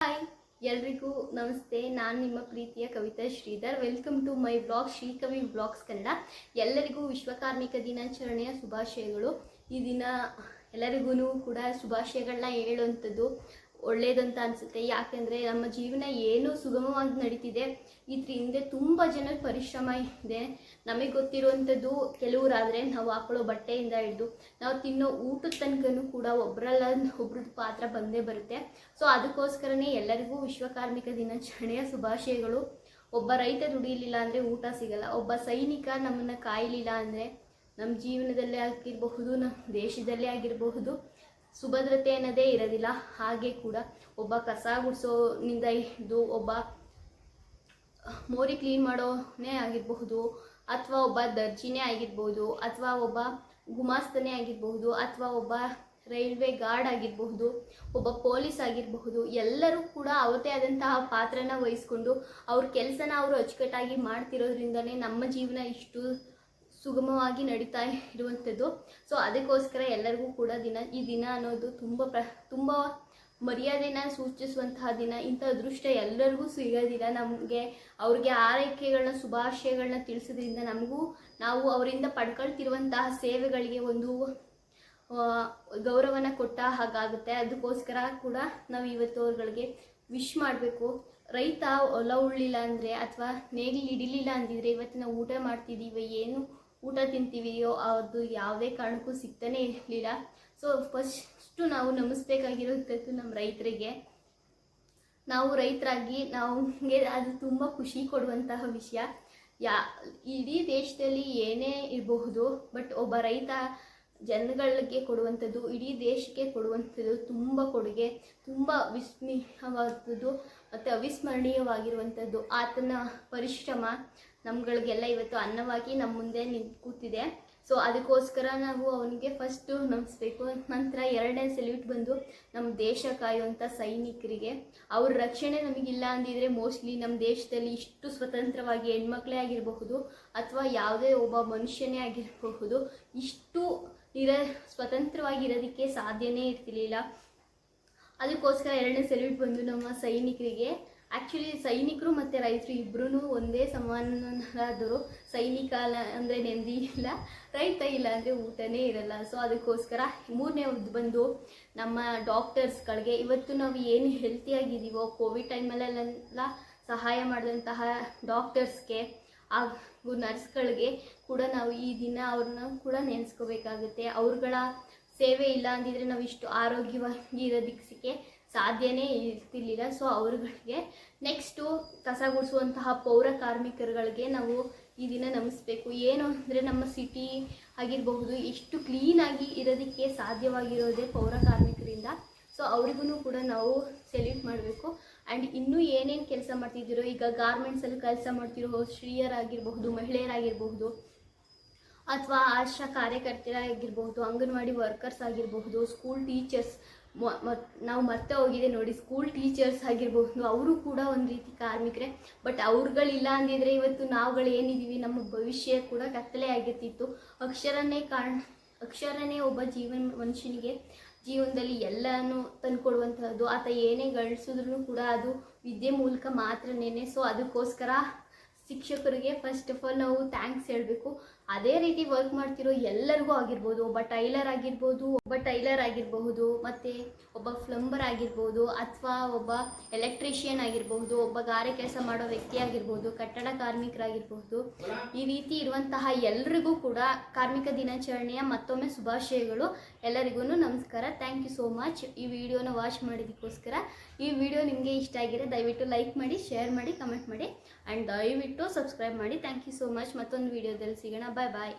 Hi ಎಲ್ರಿಗೂ ನಮಸ್ತೆ. ನಾನು ನಿಮ್ಮ ಪ್ರೀತಿಯ Kavitha Sridhar. Welcome to my blog Shrikavi blogs Kannada. ಎಲ್ಲರಿಗೂ ವಿಶ್ವಕಾರ್ಮಿಕ ದಿನಾಚರಣೆಯ ಶುಭಾಶಯಗಳು. ಈ ದಿನ ಎಲ್ಲರಿಗೂ ಕೂಡ ಶುಭಾಶಯಗಳನ್ನ ಹೇಳುವಂಥದ್ದು ಒಳ್ಳೇದಂತ ಅನಿಸುತ್ತೆ. ಯಾಕೆಂದರೆ ನಮ್ಮ ಜೀವನ ಏನು ಸುಗಮವಾಗಿ ನಡೀತಿದೆ. ಇದ್ರ ಹಿಂದೆ ತುಂಬ ಜನರ ಪರಿಶ್ರಮ ಇದೆ. ನಮಗೆ ಗೊತ್ತಿರುವಂಥದ್ದು ಕೆಲವರಾದರೆ ನಾವು ಹಾಕೊಳ್ಳೋ ಬಟ್ಟೆಯಿಂದ ಹಿಡಿದು ನಾವು ತಿನ್ನೋ ಊಟದ ತನಕನು ಕೂಡ ಒಬ್ಬರಲ್ಲ ಒಬ್ರದ್ದು ಪಾತ್ರ ಬಂದೇ ಬರುತ್ತೆ. ಸೊ ಅದಕ್ಕೋಸ್ಕರನೇ ಎಲ್ಲರಿಗೂ ವಿಶ್ವಕಾರ್ಮಿಕ ದಿನಾಚರಣೆಯ ಶುಭಾಶಯಗಳು. ಒಬ್ಬ ರೈತ ದುಡಿಯಲಿಲ್ಲ ಅಂದರೆ ಊಟ ಸಿಗಲ್ಲ. ಒಬ್ಬ ಸೈನಿಕ ನಮ್ಮನ್ನು ಕಾಯಲಿಲ್ಲ ಅಂದರೆ ನಮ್ಮ ಜೀವನದಲ್ಲೇ ಆಗಿರಬಹುದು ನಮ್ಮ ದೇಶದಲ್ಲೇ ಆಗಿರಬಹುದು, ಸುಭದ್ರತೆ ಅನ್ನೋದೇ ಇರೋದಿಲ್ಲ. ಹಾಗೆ ಕೂಡ ಒಬ್ಬ ಕಸ ಗುಡಿಸೋನಿಂದ ಹಿಡಿದು ಒಬ್ಬ ಮೋರಿ ಕ್ಲೀನ್ ಮಾಡೋನೇ ಆಗಿರಬಹುದು, ಅಥವಾ ಒಬ್ಬ ದರ್ಜಿನೇ ಆಗಿರ್ಬೋದು ಅಥವಾ ಒಬ್ಬ ಗುಮಾಸ್ತನೇ ಆಗಿರಬಹುದು, ಅಥವಾ ಒಬ್ಬ ರೈಲ್ವೆ ಗಾರ್ಡ್ ಆಗಿರಬಹುದು, ಒಬ್ಬ ಪೊಲೀಸ್ ಆಗಿರಬಹುದು, ಎಲ್ಲರೂ ಕೂಡ ಅವತ್ತೇ ಆದಂತಹ ಪಾತ್ರನ ವಹಿಸ್ಕೊಂಡು ಅವ್ರ ಕೆಲಸನ ಅವರು ಅಚ್ಚುಕಟ್ಟಾಗಿ ಮಾಡ್ತಿರೋದ್ರಿಂದನೇ ನಮ್ಮ ಜೀವನ ಇಷ್ಟು ಸುಗಮವಾಗಿ ನಡೀತಾ ಇರುವಂಥದ್ದು. ಸೊ ಅದಕ್ಕೋಸ್ಕರ ಎಲ್ಲರಿಗೂ ಕೂಡ ದಿನ, ಈ ದಿನ ಅನ್ನೋದು ತುಂಬ ಪ್ರ, ತುಂಬ ಮರ್ಯಾದೆನ ಸೂಚಿಸುವಂತಹ ದಿನ, ಇಂಥ ಅದೃಷ್ಟ ಎಲ್ಲರಿಗೂ ಸಿಗೋದಿಲ್ಲ. ನಮಗೆ ಅವ್ರಿಗೆ ಆರೈಕೆಗಳನ್ನ, ಶುಭಾಶಯಗಳನ್ನ ತಿಳಿಸೋದ್ರಿಂದ ನಮಗೂ ನಾವು ಅವರಿಂದ ಪಡ್ಕೊಳ್ತಿರುವಂತಹ ಸೇವೆಗಳಿಗೆ ಒಂದು ಗೌರವನ ಕೊಟ್ಟ ಹಾಗಾಗುತ್ತೆ. ಅದಕ್ಕೋಸ್ಕರ ಕೂಡ ನಾವು ಇವತ್ತು ಅವ್ರಗಳಿಗೆ ವಿಶ್ ಮಾಡಬೇಕು. ರೈತ ಹೊಲ ಉಳ್ಳಿಲ್ಲ ಅಂದರೆ ಅಥವಾ ನೇಗಿಲು ಹಿಡಿಲಿಲ್ಲ ಅಂದಿದ್ರೆ ಇವತ್ತು ನಾವು ಊಟ ಮಾಡ್ತಿದ್ದೀವಿ ಏನು ಊಟ ತಿಂತೀವಿಯೋ ಅದು ಯಾವುದೇ ಕಾರಣಕ್ಕೂ ಸಿಗ್ತಾನೆ ಇರಲಿಲ್ಲ. ಸೊ ಫಸ್ಟು ನಾವು ನಮಿಸ್ಬೇಕಾಗಿರೋದು ನಮ್ಮ ರೈತರಿಗೆ. ನಾವು ರೈತರಾಗಿ ನಮಗೆ ಅದು ತುಂಬ ಖುಷಿ ಕೊಡುವಂತಹ ವಿಷಯ. ಯಾ, ಇಡೀ ದೇಶದಲ್ಲಿ ಏನೇ ಇರಬಹುದು ಬಟ್ ಒಬ್ಬ ರೈತ ಜನಗಳಿಗೆ ಕೊಡುವಂಥದ್ದು, ಇಡೀ ದೇಶಕ್ಕೆ ಕೊಡುವಂಥದ್ದು ತುಂಬ ಕೊಡುಗೆ, ತುಂಬ ವಿಸ್ಮಯವಾದದ್ದು ಮತ್ತು ಅವಿಸ್ಮರಣೀಯವಾಗಿರುವಂಥದ್ದು, ಆತನ ಪರಿಶ್ರಮ. ನಮ್ಗಳಿಗೆಲ್ಲ ಇವತ್ತು ಅನ್ನವಾಗಿ ನಮ್ಮ ಮುಂದೆ ನಿಂತು ಕೂತಿದೆ. ಸೊ ಅದಕ್ಕೋಸ್ಕರ ನಾವು ಅವನಿಗೆ ಫಸ್ಟು ನಮಿಸ್ಬೇಕು. ನಂತರ ಎರಡನೇ ಸೆಲ್ಯೂಟ್ ಬಂದು ನಮ್ಮ ದೇಶ ಕಾಯುವಂಥ ಸೈನಿಕರಿಗೆ. ಅವ್ರ ರಕ್ಷಣೆ ನಮಗಿಲ್ಲ ಅಂದಿದ್ರೆ ಮೋಸ್ಟ್ಲಿ ನಮ್ಮ ದೇಶದಲ್ಲಿ ಇಷ್ಟು ಸ್ವತಂತ್ರವಾಗಿ ಹೆಣ್ಮಕ್ಳೇ ಆಗಿರಬಹುದು ಅಥವಾ ಯಾವುದೇ ಒಬ್ಬ ಮನುಷ್ಯನೇ ಆಗಿರಬಹುದು. ಇಷ್ಟು ನಿರ ಸ್ವತಂತ್ರವಾಗಿರೋದಕ್ಕೆ ಸಾಧ್ಯನೇ ಇರ್ತಿರ್ಲಿಲ್ಲ. ಅದಕ್ಕೋಸ್ಕರ ಎರಡನೇ ಸೆಲ್ಯೂಟ್ ಬಂದು ನಮ್ಮ ಸೈನಿಕರಿಗೆ. ಆ್ಯಕ್ಚುಲಿ ಸೈನಿಕರು ಮತ್ತು ರೈತರು ಇಬ್ಬರೂ ಒಂದೇ ಸಮಾನರಾದರು ಸೈನಿಕ ಅಂದರೆ ನೆಮ್ಮದಿ ಇಲ್ಲ, ರೈತ ಇಲ್ಲ ಅಂದರೆ ಊಟನೇ ಇರಲ್ಲ. ಸೊ ಅದಕ್ಕೋಸ್ಕರ ಮೂರನೇ ಬಂದು ನಮ್ಮ ಡಾಕ್ಟರ್ಸ್ಗಳಿಗೆ ಇವತ್ತು ನಾವು ಏನು ಹೆಲ್ತಿಯಾಗಿದ್ದೀವೋ ಕೋವಿಡ್ ಟೈಮಲ್ಲೆಲ್ಲ ಸಹಾಯ ಮಾಡಿದಂತಹ ಡಾಕ್ಟರ್ಸ್ಗೆ ಹಾಗೂ ನರ್ಸ್ಗಳಿಗೆ ಕೂಡ ನಾವು ಈ ದಿನ ಅವ್ರನ್ನ ಕೂಡ ನೆನೆಸ್ಕೋಬೇಕಾಗುತ್ತೆ. ಅವ್ರುಗಳ ಸೇವೆ ಇಲ್ಲ ಅಂದಿದ್ರೆ ನಾವು ಇಷ್ಟು ಆರೋಗ್ಯವಾಗಿ ಇರೋದಕ್ಕೆ ಸಾಧ್ಯನೇ ಇರ್ತಿರ್ಲಿಲ್ಲ. ಸೊ ಅವ್ರುಗಳಿಗೆ ನೆಕ್ಸ್ಟು ಕಸ ಗುಡಿಸುವಂತಹ ಪೌರ ಕಾರ್ಮಿಕರುಗಳಿಗೆ ನಾವು ಈ ದಿನ ನಮಿಸ್ಬೇಕು. ಏನು ಅಂದರೆ ನಮ್ಮ ಸಿಟಿ ಆಗಿರಬಹುದು, ಎಷ್ಟು ಕ್ಲೀನಾಗಿ ಇರೋದಕ್ಕೆ ಸಾಧ್ಯವಾಗಿರೋದೇ ಪೌರ ಕಾರ್ಮಿಕರಿಂದ. ಸೊ ಅವ್ರಿಗೂ ಕೂಡ ನಾವು ಸೆಲ್ಯೂಟ್ ಮಾಡಬೇಕು. ಆ್ಯಂಡ್ ಇನ್ನೂ ಏನೇನು ಕೆಲಸ ಮಾಡ್ತಿದ್ದೀರೋ, ಈಗ ಗಾರ್ಮೆಂಟ್ಸಲ್ಲಿ ಕೆಲಸ ಮಾಡ್ತಿರೋ ಸ್ತ್ರೀಯರಾಗಿರಬಹುದು, ಮಹಿಳೆಯರಾಗಿರಬಹುದು, ಅಥವಾ ಆಶಾ ಕಾರ್ಯಕರ್ತರಾಗಿರ್ಬಹುದು, ಅಂಗನವಾಡಿ ವರ್ಕರ್ಸ್ ಆಗಿರಬಹುದು ಸ್ಕೂಲ್ ಟೀಚರ್ಸ್ ನಾವು ಮರ್ತೆ ಹೋಗಿದೆ ನೋಡಿ ಸ್ಕೂಲ್ ಟೀಚರ್ಸ್ ಆಗಿರಬಹುದು ಅವರು ಕೂಡ ಒಂದು ರೀತಿ ಕಾರ್ಮಿಕರೇ. ಬಟ್ ಅವ್ರುಗಳಿಲ್ಲ ಅಂದಿದ್ರೆ ಇವತ್ತು ನಾವುಗಳು ಏನಿದ್ದೀವಿ ನಮ್ಮ ಭವಿಷ್ಯ ಕೂಡ ಕತ್ತಲೆ ಆಗಿರ್ತಿತ್ತು. ಅಕ್ಷರನೇ ಕಾರಣ, ಅಕ್ಷರನೇ ಒಬ್ಬ ಜೀವನ, ಮನುಷ್ಯನಿಗೆ ಜೀವನದಲ್ಲಿ ಎಲ್ಲನೂ ತಂದುಕೊಡುವಂತಹದ್ದು. ಆತ ಏನೇ ಗಳಿಸಿದ್ರು ಕೂಡ ಅದು ವಿದ್ಯೆ ಮೂಲಕ ಮಾತ್ರನೇ ಸೊ ಅದಕ್ಕೋಸ್ಕರ ಶಿಕ್ಷಕರಿಗೆ ಫಸ್ಟ್ ಆಫ್ ಆಲ್ ನಾವು ಥ್ಯಾಂಕ್ಸ್ ಹೇಳಬೇಕು. ಅದೇ ರೀತಿ ವರ್ಕ್ ಮಾಡ್ತಿರೋ ಎಲ್ಲರಿಗೂ ಆಗಿರ್ಬೋದು, ಒಬ್ಬ ಟೈಲರ್ ಆಗಿರ್ಬೋದು, ಒಬ್ಬ ಟೈಲರ್ ಆಗಿರಬಹುದು, ಮತ್ತು ಒಬ್ಬ ಫ್ಲಂಬರ್ ಆಗಿರ್ಬೋದು, ಅಥವಾ ಒಬ್ಬ ಎಲೆಕ್ಟ್ರಿಷಿಯನ್ ಆಗಿರಬಹುದು, ಒಬ್ಬ ಗಾರೆ ಕೆಲಸ ಮಾಡೋ ವ್ಯಕ್ತಿ ಆಗಿರ್ಬೋದು, ಕಟ್ಟಡ ಕಾರ್ಮಿಕರಾಗಿರ್ಬಹುದು ಈ ರೀತಿ ಇರುವಂತಹ ಎಲ್ರಿಗೂ ಕೂಡ ಕಾರ್ಮಿಕ ದಿನಾಚರಣೆಯ ಮತ್ತೊಮ್ಮೆ ಶುಭಾಶಯಗಳು. ಎಲ್ಲರಿಗೂ ನಮಸ್ಕಾರ. ಥ್ಯಾಂಕ್ ಯು ಸೋ ಮಚ್ ಈ ವಿಡಿಯೋನ ವಾಚ್ ಮಾಡಿದ್ದಕ್ಕೋಸ್ಕರ ಈ ವಿಡಿಯೋ ನಿಮಗೆ ಇಷ್ಟ ಆಗಿದೆ ದಯವಿಟ್ಟು ಲೈಕ್ ಮಾಡಿ ಶೇರ್ ಮಾಡಿ ಕಮೆಂಟ್ ಮಾಡಿ ಆ್ಯಂಡ್ ದಯವಿಟ್ಟು ಸಬ್ಸ್ಕ್ರೈಬ್ ಮಾಡಿ. ಥ್ಯಾಂಕ್ ಯು ಸೋ ಮಚ್ ಮತ್ತೊಂದು ವಿಡಿಯೋದಲ್ಲಿ ಸಿಗೋಣ. 拜拜。